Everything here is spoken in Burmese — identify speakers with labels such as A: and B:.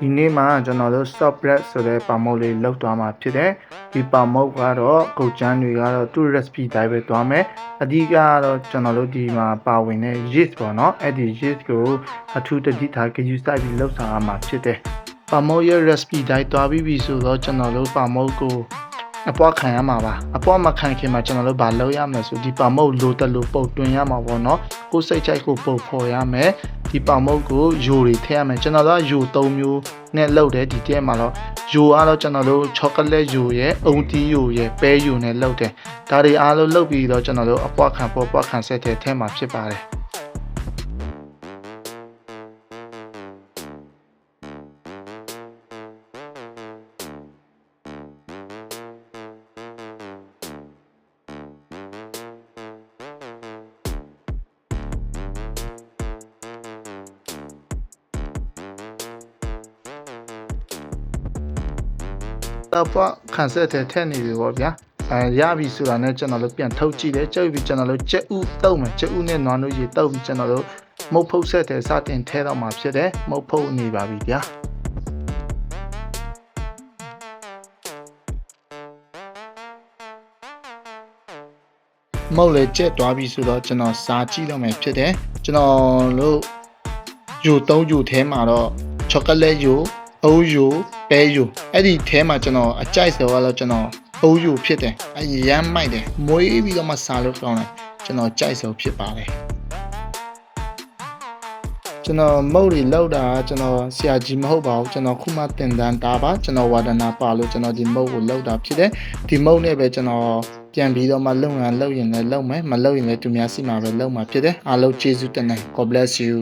A: ဒီနေ့မှာကျွန်တော်တို့ stop bread ဆိုတဲ့ပါမုတ်လေးလောက်သွားမှာဖြစ်တယ်ဒီပါမုတ်ကတော့ကုတ်ချမ်းတွေကတော့သူ့ recipe တိုင်းပဲသွားမယ်အဓိကကတော့ကျွန်တော်တို့ဒီမှာပါဝင်တဲ့ yeast ပေါ့နော်အဲ့ဒီ yeast ကိုအထူးတတိထားကြယူစိုက်ပြီးလောက်ဆောင်ရမှာဖြစ်တယ်ပါမုတ်ရဲ့ recipe တိုင်းသွားပြီးပြီဆိုတော့ကျွန်တော်တို့ပါမုတ်ကို အပွားခံရမှာပါအပွားမခံခင်မှာကျွန်တော်တို့ဗာလုပ်ရမယ်ဆိုဒီပါမုတ်လိုတက်လို့ပုတ်တွင်ရမှာပေါ့နော်ကိုယ်စိတ်ချိုက်ကိုပုတ်ဖော်ရမယ်ဒီပါမုတ်ကိုယိုတွေထည့်ရမယ်ကျွန်တော်တို့ကယို၃မျိုးနဲ့လုပ်တယ်ဒီတဲမှာတော့ယိုအားတော့ကျွန်တော်တို့ချောကလက်ယိုရဲ့အုံတီးယိုရဲ့ပဲယိုနဲ့လုပ်တယ်ဒါတွေအားလုံးလုပ်ပြီးတော့ကျွန်တော်တို့အပွားခံပေါ်ပွားခံဆက်တဲ့ထဲမှာဖြစ်ပါတယ် တော့ပွားခံဆက်တဲ့ထက်နေပြီပေါ့ဗျာအဲရပြီဆိုတာနဲ့ကျွန်တော်တို့ပြန်ထုတ်ကြည့်တယ်ကြုတ်ပြီးကျွန်တော်တို့ကြက်ဥတုံးမယ်ကြက်ဥနဲ့နွားတို့ရေတုံးပြီးကျွန်တော်တို့မုတ်ဖုတ်ဆက်တဲ့စတင်ထဲတော့မှာဖြစ်တယ်မုတ်ဖုတ်နေပါပြီဗျာမုတ်လည်းကြက်သွားပြီဆိုတော့ကျွန်တော်စားကြည့်တော့မယ်ဖြစ်တယ်ကျွန်တော်တို့ယူသုံးယူထဲမှာတော့ချောကလက်ယူ အုပ်ယူပဲယူအဲ့ဒီထဲမှာကျွန်တော်အကြိုက်ဆိုတော့ကျွန်တော်အုပ်ယူဖြစ်တယ်အရမ်းမိုက်တယ်မွေးပြီးတော့မှစားလို့ကောင်းတယ်ကျွန်တော်ကြိုက်ဆိုဖြစ်ပါတယ်ကျွန်တော်မုတ်တွေလောက်တာကျွန်တော်ဆရာကြီးမဟုတ်ပါဘူးကျွန်တော်ခုမှတင်တန်းတာပါကျွန်တော်ဝါဒနာပါလို့ကျွန်တော်ဒီမုတ်ကိုလောက်တာဖြစ်တယ်ဒီမုတ်နဲ့ပဲကျွန်တော်ပြန်ပြီးတော့မှလုံရန်လုံရင်လည်းလုံမယ်မလုံရင်လည်းသူများစီမှာပဲလုံမှာဖြစ်တယ်အားလုံးကျေးဇူးတင်တယ် God bless you